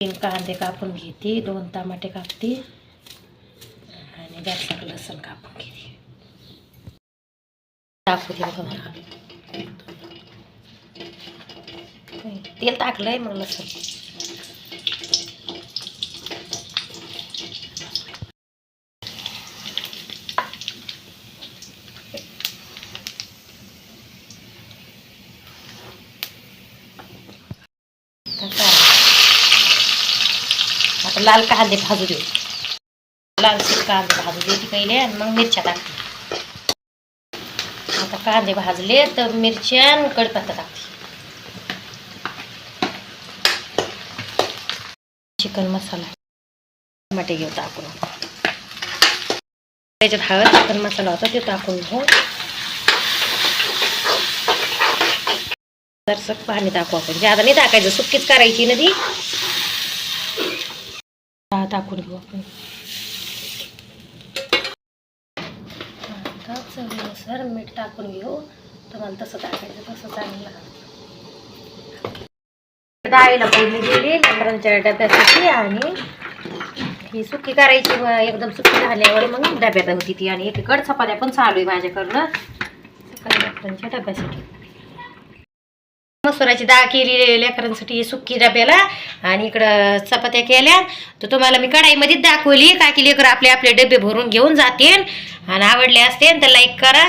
तीन कांदे कापून घेते दोन टमाटे कापते. आणि जास्त लसूण कापून घेते. टाकू दे तेल टाकलंय मग लसूण. आता काय? आता लाल कांदे भाजू देऊ. लाल कांदे भाजू दे ती पहिले आणि मग मिरच्या टाकते. आता कांदे भाजले तर मिरच्या आणि टाकते. चिकन मसाला. टमाटे घेऊ टाकून. त्याच्यात हळद चिकन मसाला होता ते टाकून घेऊ. जरसं पाणी टाकू आपण. जादा नाही टाकायचं सुक्कीच करायची ना ती. टाकून घेऊ आपण. आता चवीनुसार मीठ टाकून घेऊ. तुम्हाला तसं टाकायचं तसं चांगलं डाळीला फोडणी दिली लेकरांच्या डब्यासाठी आणि ही सुकी करायची एकदम सुकी झाल्यावर मग डब्यात होती ती आणि एकीकडे चपात्या पण चालू आहे माझ्याकडनं. सकाळी लेकरांच्या डब्यासाठी. मसुराची डाळ केली लेकरांसाठी सुक्की डब्याला. आणि इकडं चपात्या केल्या. तर तुम्हाला मी कढाईमध्येच दाखवली. काय की लेकर आपले आपले डबे भरून घेऊन जातील. आणि आवडले असते तर लाईक करा.